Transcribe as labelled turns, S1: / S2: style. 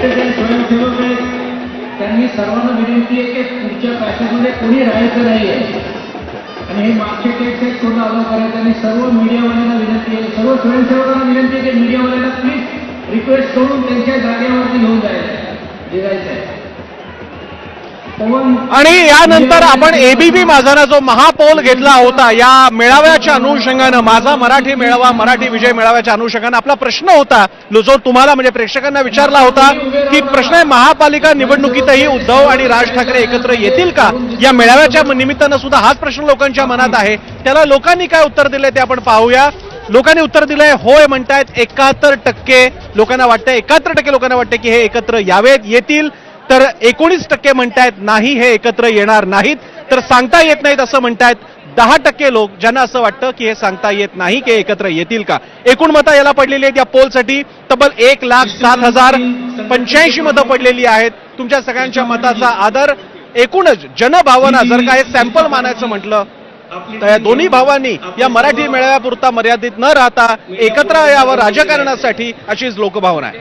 S1: स्वयंसेवक आहेत त्यांनी सर्वांना विनंती आहे की पुढच्या पॅसेजमध्ये कोणी राहायचं नाही आहे आणि हे मागचे टेक्स आहेत पूर्ण अलाव करायचं आणि सर्व मीडियावाल्यांना विनंती आहे. सर्व स्वयंसेवकांना विनंती आहे की मीडियावाल्यांना प्लीज रिक्वेस्ट करून त्यांच्या जागेवरती घेऊन जायचं आहे. आहे.
S2: आणि यानंतर आपण एबीपी माझाना जो महापौल घेतला होता या मेळाव्याच्या अनुषंगानं माझा मराठी मेळावा मराठी विजय मेळाव्याच्या अनुषंगानं आपला प्रश्न होता जो तुम्हाला म्हणजे प्रेक्षकांना विचारला होता की प्रश्न आहे महापालिका निवडणुकीतही उद्धव आणि राज ठाकरे एकत्र येतील का? या मेळाव्याच्या निमित्तानं सुद्धा हाच प्रश्न लोकांच्या मनात आहे. त्याला लोकांनी काय उत्तर दिले ते आपण पाहूया. लोकांनी उत्तर दिलंय होय म्हणतायत एकाहत्तर टक्के लोकांना वाटतंय एकाहत्तर टक्के लोकांना वाटतंय की हे एकत्र यावेत येतील. तर एकोणीस टक्के म्हणतायत नाही हे एकत्र येणार नाहीत. तर सांगता येत नाहीत असं म्हणतायत दहा टक्के लोक ज्यांना असं वाटतं की हे सांगता येत नाही की एकत्र येतील का. एकूण मतं याला पडलेली आहेत या पोलसाठी. तब्बल एक लाख सात हजार पंच्याऐंशी मतं पडलेली आहेत. तुमच्या सगळ्यांच्या मताचा आदर. एकूणच जनभावना जर का हे सॅम्पल मानायचं म्हटलं तर या दोन्ही भावांनी या मराठी मेळाव्यापुरता मर्यादित न राहता एकत्र यावं राजकारणासाठी अशीच लोकभावना आहे.